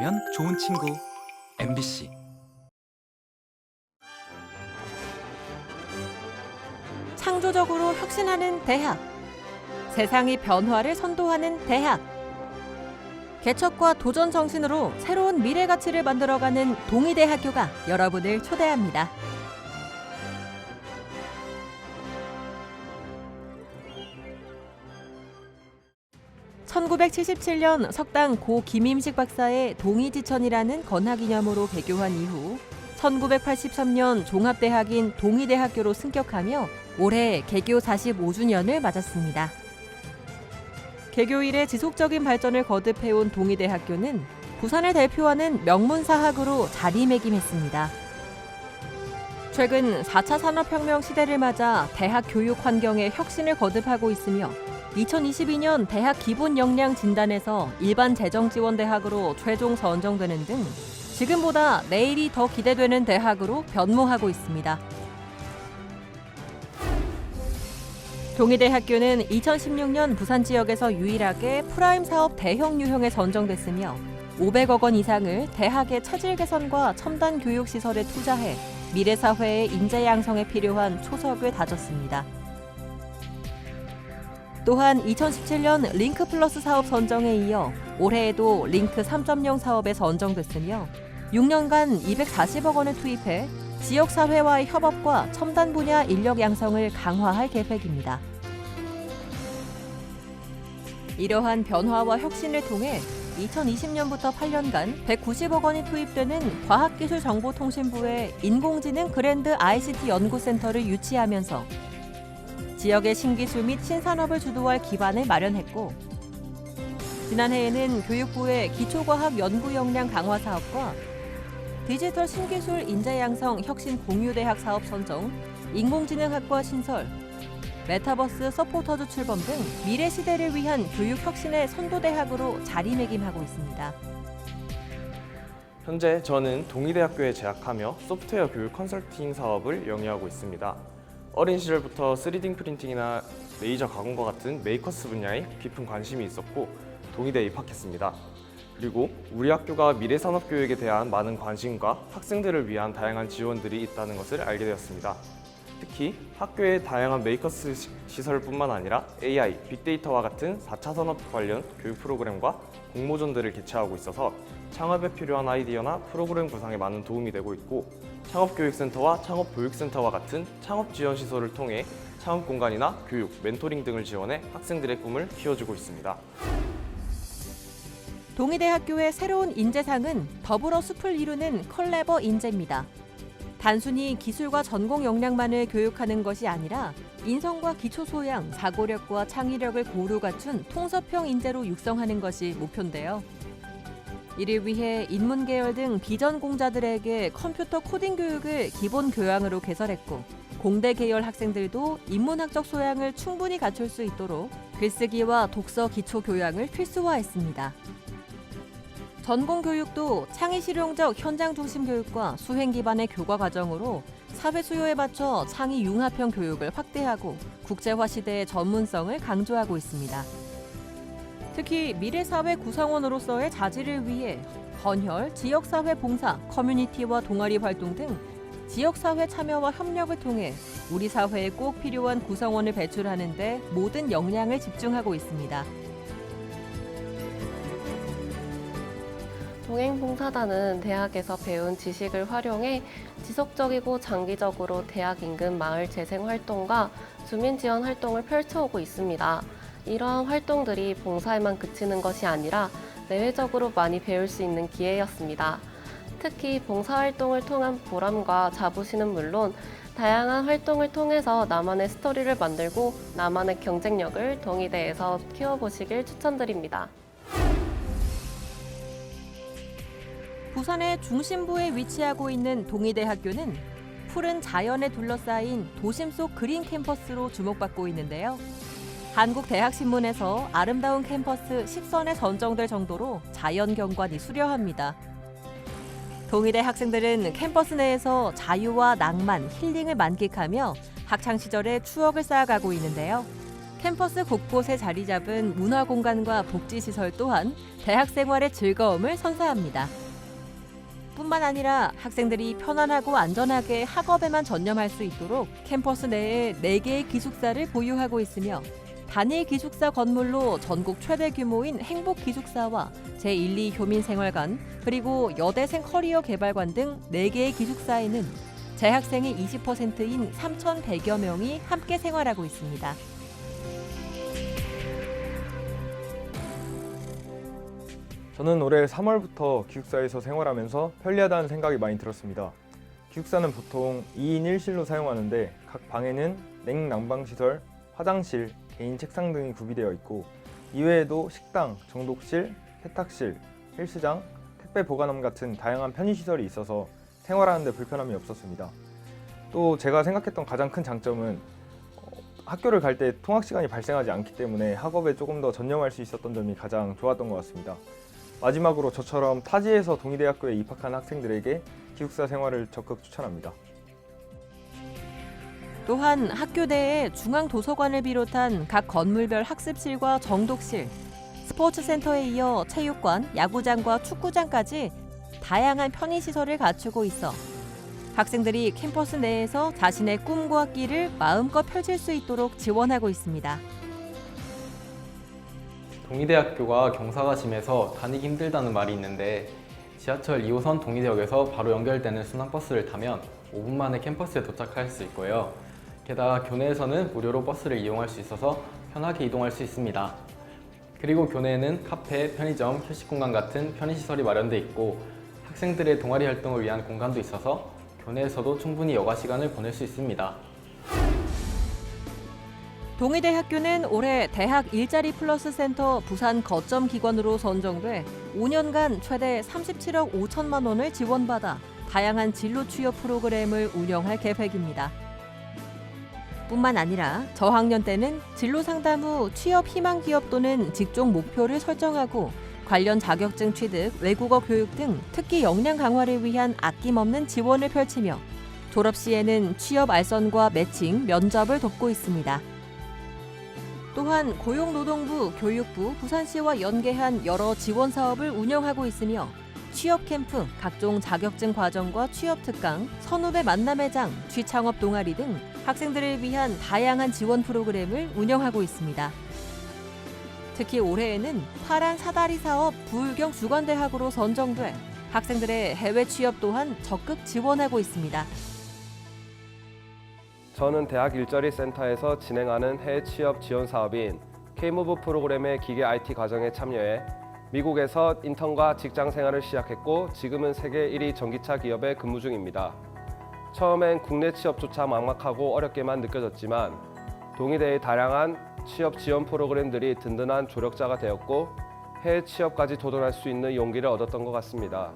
만나면 좋은 친구 MBC 창조적으로 혁신하는 대학. 세상의 변화를 선도하는 대학. 개척과 도전 정신으로 새로운 미래 가치를 만들어가는 동의대 학교가 여러분을 초대합니다. (1977년) 석당 고 김임식 박사의 동의지천이라는 건학기념으로 개교한 이후 1983년 종합대학인 동의대학교로 승격하며 올해 개교 45주년을 맞았습니다. 개교 이래 지속적인 발전을 거듭해온 동의대학교는 부산을 대표하는 명문사학으로 자리매김했습니다. 최근 4차 산업혁명 시대를 맞아 대학 교육 환경에 혁신을 거듭하고 있으며 2022년 대학 기본 역량 진단에서 일반 재정 지원 대학으로 최종 선정되는 등 지금보다 내일이 더 기대되는 대학으로 변모하고 있습니다. 동의대학교는 2016년 부산 지역에서 유일하게 프라임 사업 대형 유형에 선정됐으며 500억 원 이상을 대학의 차질 개선과 첨단 교육 시설에 투자해 미래 사회의 인재 양성에 필요한 초석을 다졌습니다. 또한 2017년 링크 플러스 사업 선정에 이어 올해에도 링크 3.0 사업에 선정됐으며 6년간 240억 원을 투입해 지역 사회와의 협업과 첨단 분야 인력 양성을 강화할 계획입니다. 이러한 변화와 혁신을 통해 2020년부터 8년간 190억 원이 투입되는 과학기술정보통신부의 인공지능 그랜드 ICT 연구센터를 유치하면서 지역의 신기술 및 신산업을 주도할 기반을 마련했고 지난해에는 교육부의 기초과학 연구 역량 강화 사업과 디지털 신기술 인재 양성 혁신 공유대학 사업 선정, 인공지능학과 신설, 메타버스 서포터즈 출범 등 미래 시대를 위한 교육 혁신의 선도대학으로 자리매김하고 있습니다. 현재 저는 동의대학교에 재학하며 소프트웨어 교육 컨설팅 사업을 영위하고 있습니다. 어린 시절부터 3D 프린팅이나 레이저 가공과 같은 메이커스 분야에 깊은 관심이 있었고 동의대에 입학했습니다. 그리고 우리 학교가 미래 산업 교육에 대한 많은 관심과 학생들을 위한 다양한 지원들이 있다는 것을 알게 되었습니다. 특히 학교의 다양한 메이커스 시- 시설뿐만 아니라 AI, 빅데이터와 같은 4차 산업 관련 교육 프로그램과 공모전들을 개최하고 있어서 창업에 필요한 아이디어나 프로그램 구상에 많은 도움이 되고 있고 창업교육센터와 창업보육센터와 같은 창업 지원 시설을 통해 창업 공간이나 교육, 멘토링 등을 지원해 학생들의 꿈을 키워주고 있습니다. 동의대학교의 새로운 인재상은 더불어 숲을 이루는 컬래버 인재입니다. 단순히 기술과 전공 역량만을 교육하는 것이 아니라 인성과 기초 소양, 사고력과 창의력을 고루 갖춘 통섭형 인재로 육성하는 것이 목표인데요. 이를 위해 인문 계열 등 비전 공자들에게 컴퓨터 코딩 교육을 기본 교양으로 개설했고 공대 계열 학생들도 인문학적 소양을 충분히 갖출 수 있도록 글쓰기와 독서 기초 교양을 필수화했습니다. 전공 교육도 창의 실용적 현장 중심 교육과 수행 기반의 교과 과정으로 사회 수요에 맞춰 창의 융합형 교육을 확대하고 국제화 시대의 전문성을 강조하고 있습니다. 특히 미래 사회 구성원으로서의 자질을 위해 건혈, 지역 사회 봉사, 커뮤니티와 동아리 활동 등 지역 사회 참여와 협력을 통해 우리 사회에 꼭 필요한 구성원을 배출하는 데 모든 역량을 집중하고 있습니다. 동행봉사단은 대학에서 배운 지식을 활용해 지속적이고 장기적으로 대학 인근 마을 재생 활동과 주민 지원 활동을 펼쳐오고 있습니다. 이러한 활동들이 봉사에만 그치는 것이 아니라 내외적으로 많이 배울 수 있는 기회였습니다. 특히 봉사활동을 통한 보람과 자부심은 물론 다양한 활동을 통해서 나만의 스토리를 만들고 나만의 경쟁력을 동의대에서 키워보시길 추천드립니다. 부산의 중심부에 위치하고 있는 동의대학교는 푸른 자연에 둘러싸인 도심 속 그린 캠퍼스로 주목받고 있는데요. 한국대학신문에서 아름다운 캠퍼스 10선에 선정될 정도로 자연 경관이 수려합니다. 동의대 학생들은 캠퍼스 내에서 자유와 낭만, 힐링을 만끽하며 학창 시절의 추억을 쌓아가고 있는데요. 캠퍼스 곳곳에 자리 잡은 문화 공간과 복지 시설 또한 대학 생활의 즐거움을 선사합니다. 뿐만 아니라 학생들이 편안하고 안전하게 학업에만 전념할 수 있도록 캠퍼스 내에 4개의 기숙사를 보유하고 있으며 단일 기숙사 건물로 전국 최대 규모인 행복 기숙사와 제1, 2 효민생활관 그리고 여대생 커리어 개발관 등 4개의 기숙사에는 재학생의 20%인 3,100여 명이 함께 생활하고 있습니다. 저는 올해 3월부터 기숙사에서 생활하면서 편리하다는 생각이 많이 들었습니다. 기숙사는 보통 2인 1실로 사용하는데 각 방에는 냉난방 시설, 화장실, 개인 책상 등이 구비되어 있고 이외에도 식당, 정독실, 세탁실, 헬스장, 택배 보관함 같은 다양한 편의 시설이 있어서 생활하는데 불편함이 없었습니다. 또 제가 생각했던 가장 큰 장점은 어, 학교를 갈 때 통학 시간이 발생하지 않기 때문에 학업에 조금 더 전념할 수 있었던 점이 가장 좋았던 것 같습니다. 마지막으로 저처럼 타지에서 동의대학교에 입학한 학생들에게 기숙사 생활을 적극 추천합니다. 또한 학교 내에 중앙 도서관을 비롯한 각 건물별 학습실과 정독실, 스포츠센터에 이어 체육관, 야구장과 축구장까지 다양한 편의시설을 갖추고 있어 학생들이 캠퍼스 내에서 자신의 꿈과 끼를 마음껏 펼칠 수 있도록 지원하고 있습니다. 동의대학교가 경사가 심해서 다니기 힘들다는 말이 있는데 지하철 2호선 동의대역에서 바로 연결되는 순환버스를 타면 5분 만에 캠퍼스에 도착할 수 있고요. 게다가 교내에서는 무료로 버스를 이용할 수 있어서 편하게 이동할 수 있습니다. 그리고 교내에는 카페, 편의점, 휴식 공간 같은 편의시설이 마련돼 있고 학생들의 동아리 활동을 위한 공간도 있어서 교내에서도 충분히 여가 시간을 보낼 수 있습니다. 동의대학교는 올해 대학 일자리 플러스 센터 부산 거점 기관으로 선정돼 5년간 최대 37억 5천만 원을 지원받아 다양한 진로 취업 프로그램을 운영할 계획입니다. 뿐만 아니라 저학년 때는 진로 상담 후 취업 희망 기업 또는 직종 목표를 설정하고 관련 자격증 취득, 외국어 교육 등 특기 역량 강화를 위한 아낌없는 지원을 펼치며 졸업 시에는 취업 알선과 매칭, 면접을 돕고 있습니다. 또한 고용노동부, 교육부, 부산시와 연계한 여러 지원 사업을 운영하고 있으며 취업 캠프, 각종 자격증 과정과 취업 특강, 선후배 만남의 장, 취창업 동아리 등 학생들을 위한 다양한 지원 프로그램을 운영하고 있습니다. 특히 올해에는 파란 사다리 사업 부울경 주간대학으로 선정돼 학생들의 해외 취업 또한 적극 지원하고 있습니다. 저는 대학 일자리 센터에서 진행하는 해외 취업 지원 사업인 K무브 프로그램의 기계 IT 과정에 참여해 미국에서 인턴과 직장 생활을 시작했고 지금은 세계 1위 전기차 기업에 근무 중입니다. 처음엔 국내 취업조차 막막하고 어렵게만 느껴졌지만 동의대의 다양한 취업 지원 프로그램들이 든든한 조력자가 되었고 해외 취업까지 도전할 수 있는 용기를 얻었던 것 같습니다.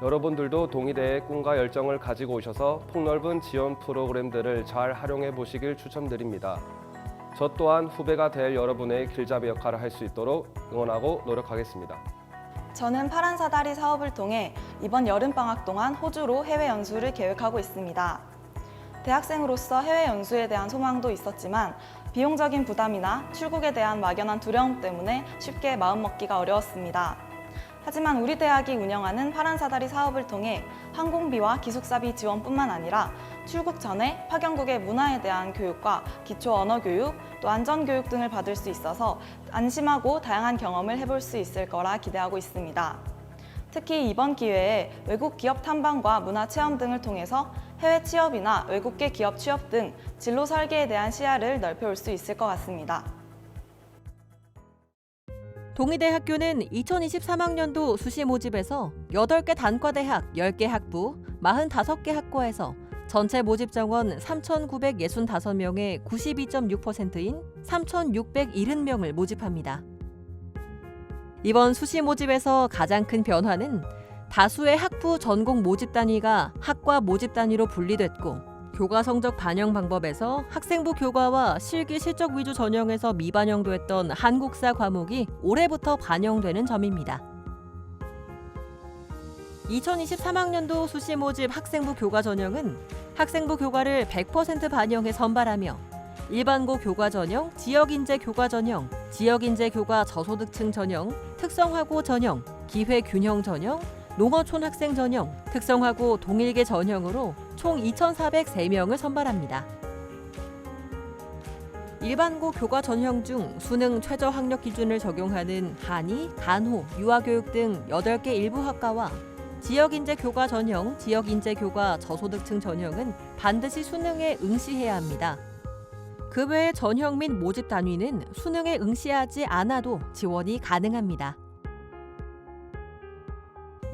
여러분들도 동의대의 꿈과 열정을 가지고 오셔서 폭넓은 지원 프로그램들을 잘 활용해 보시길 추천드립니다. 저 또한 후배가 될 여러분의 길잡이 역할을 할 수 있도록 응원하고 노력하겠습니다. 저는 파란 사다리 사업을 통해 이번 여름 방학 동안 호주로 해외 연수를 계획하고 있습니다. 대학생으로서 해외 연수에 대한 소망도 있었지만 비용적인 부담이나 출국에 대한 막연한 두려움 때문에 쉽게 마음먹기가 어려웠습니다. 하지만 우리 대학이 운영하는 파란 사다리 사업을 통해 항공비와 기숙사비 지원뿐만 아니라 출국 전에 파견국의 문화에 대한 교육과 기초 언어 교육, 또 안전 교육 등을 받을 수 있어서 안심하고 다양한 경험을 해볼 수 있을 거라 기대하고 있습니다. 특히 이번 기회에 외국 기업 탐방과 문화 체험 등을 통해서 해외 취업이나 외국계 기업 취업 등 진로 설계에 대한 시야를 넓혀올 수 있을 것 같습니다. 동의대 학교는 2023학년도 수시 모집에서 8개 단과대학 10개 학부, 45개 학과에서 전체 모집 정원 3,965명의 92.6%인 3,670명을 모집합니다. 이번 수시 모집에서 가장 큰 변화는 다수의 학부 전공 모집 단위가 학과 모집 단위로 분리됐고 교과 성적 반영 방법에서 학생부 교과와 실기 실적 위주 전형에서 미반영됐던 한국사 과목이 올해부터 반영되는 점입니다. 2023학년도 수시 모집 학생부 교과 전형은 학생부 교과를 100% 반영해 선발하며 일반고 교과 전형, 지역인재 교과 전형, 지역인재 교과 저소득층 전형, 특성화고 전형, 기회균형 전형, 농어촌 학생 전형, 특성화고 동일계 전형으로 총 2,403명을 선발합니다. 일반고 교과 전형 중 수능 최저 학력 기준을 적용하는 한의, 간호, 유아교육 등 8개 일부 학과와 지역인재 교과 전형, 지역인재 교과 저소득층 전형은 반드시 수능에 응시해야 합니다. 그 외의 전형 및 모집 단위는 수능에 응시하지 않아도 지원이 가능합니다.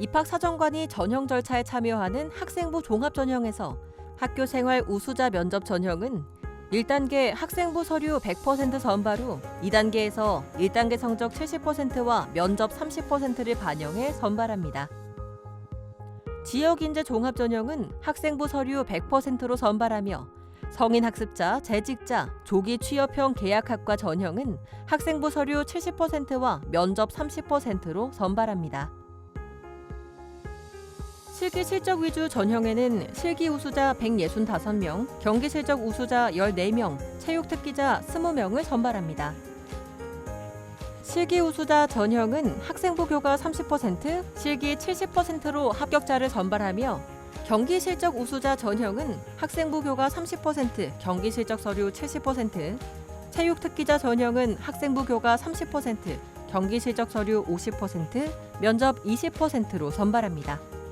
입학 사정관이 전형 절차에 참여하는 학생부 종합 전형에서 학교 생활 우수자 면접 전형은 1단계 학생부 서류 100% 선발 후 2단계에서 1단계 성적 70%와 면접 30%를 반영해 선발합니다. 지역 인재 종합 전형은 학생부 서류 100%로 선발하며 성인 학습자, 재직자, 조기 취업형 계약학과 전형은 학생부 서류 70%와 면접 30%로 선발합니다. 실기 실적 위주 전형에는 실기 우수자 165명, 경기 실적 우수자 14명, 체육 특기자 20명을 선발합니다. 실기 우수자 전형은 학생부 교과 30%, 실기 70%로 합격자를 선발하며 경기 실적 우수자 전형은 학생부 교과 30%, 경기 실적 서류 70%, 체육 특기자 전형은 학생부 교과 30%, 경기 실적 서류 50%, 면접 20%로 선발합니다.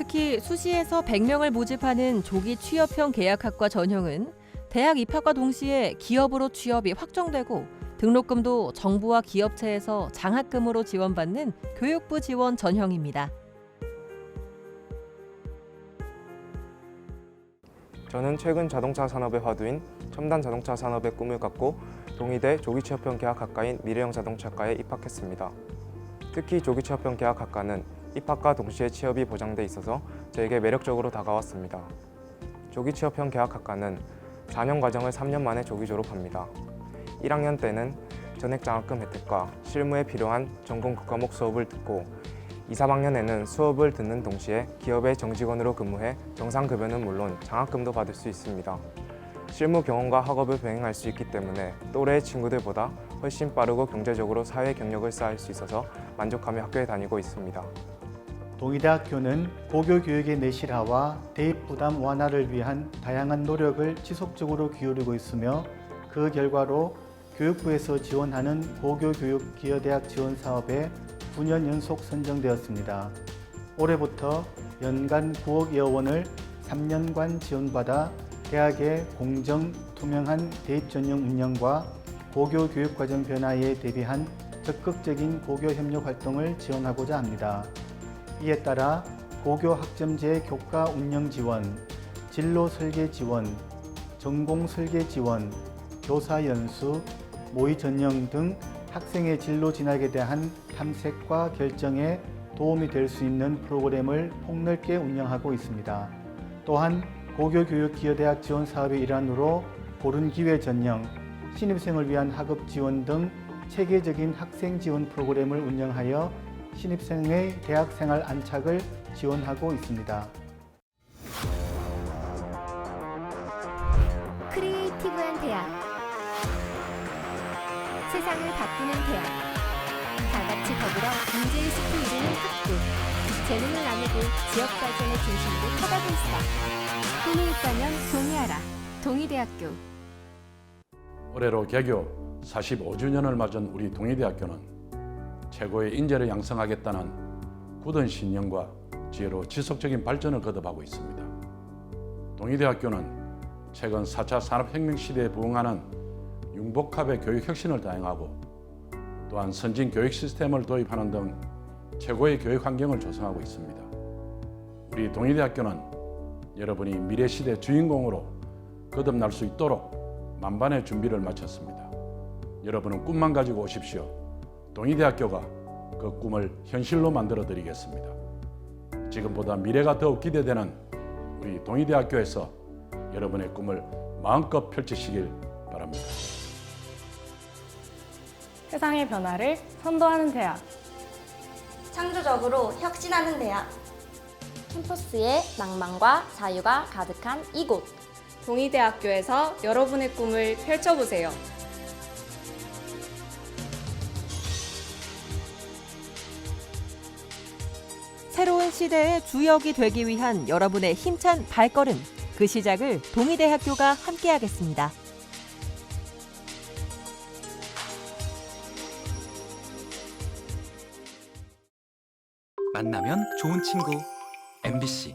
특히 수시에서 100명을 모집하는 조기 취업형 계약학과 전형은 대학 입학과 동시에 기업으로 취업이 확정되고 등록금도 정부와 기업체에서 장학금으로 지원받는 교육부 지원 전형입니다. 저는 최근 자동차 산업의 화두인 첨단 자동차 산업의 꿈을 갖고 동의대 조기 취업형 계약학과인 미래형 자동차과에 입학했습니다. 특히 조기 취업형 계약학과는 입학과 동시에 취업이 보장돼 있어서 저에게 매력적으로 다가왔습니다. 조기 취업형 계약학과는 4년 과정을 3년 만에 조기 졸업합니다. 1학년 때는 전액 장학금 혜택과 실무에 필요한 전공 그 과목 수업을 듣고 2, 3학년에는 수업을 듣는 동시에 기업의 정직원으로 근무해 정상급여는 물론 장학금도 받을 수 있습니다. 실무 경험과 학업을 병행할 수 있기 때문에 또래의 친구들보다 훨씬 빠르고 경제적으로 사회 경력을 쌓을 수 있어서 만족하며 학교에 다니고 있습니다. 동의대학교는 고교 교육의 내실화와 대입 부담 완화를 위한 다양한 노력을 지속적으로 기울이고 있으며 그 결과로 교육부에서 지원하는 고교 교육 기여대학 지원 사업에 9년 연속 선정되었습니다. 올해부터 연간 9억여 원을 3년간 지원받아 대학의 공정, 투명한 대입 전형 운영과 고교 교육 과정 변화에 대비한 적극적인 고교 협력 활동을 지원하고자 합니다. 이에 따라 고교 학점제 교과 운영 지원, 진로 설계 지원, 전공 설계 지원, 교사 연수, 모의 전형 등 학생의 진로 진학에 대한 탐색과 결정에 도움이 될 수 있는 프로그램을 폭넓게 운영하고 있습니다. 또한 고교교육 기여대학 지원 사업의 일환으로 고른 기회 전형, 신입생을 위한 학업 지원 등 체계적인 학생 지원 프로그램을 운영하여 신입생의 대학 생활 안착을 지원하고 있습니다. 크리에이티브한 대학. 세상을 바꾸는 대학. 다 같이 더불어 문제의식을 이루는 학교. 재능을 나누고 지역 발전의 중심으로 있어. 꿈이 있다면 동의하라. 동의대학교. 올해로 개교 45주년을 맞은 우리 동의대학교는 최고의 인재를 양성하겠다는 굳은 신념과 지혜로 지속적인 발전을 거듭하고 있습니다. 동의대학교는 최근 4차 산업혁명 시대에 부응하는 융복합의 교육 혁신을 다양하고 또한 선진 교육 시스템을 도입하는 등 최고의 교육 환경을 조성하고 있습니다. 우리 동의대학교는 여러분이 미래 시대 주인공으로 거듭날 수 있도록 만반의 준비를 마쳤습니다. 여러분은 꿈만 가지고 오십시오. 동의대학교가 그 꿈을 현실로 만들어 드리겠습니다. 지금보다 미래가 더욱 기대되는 우리 동의대학교에서 여러분의 꿈을 마음껏 펼치시길 바랍니다. 세상의 변화를 선도하는 대학. 창조적으로 혁신하는 대학 캠퍼스에 낭만과 자유가 가득한 이곳 동의대학교에서 여러분의 꿈을 펼쳐보세요. 새로운 시대의 주역이 되기 위한 여러분의 힘찬 발걸음, 그 시작을 동의대학교가 함께하겠습니다. 만나면 좋은 친구 MBC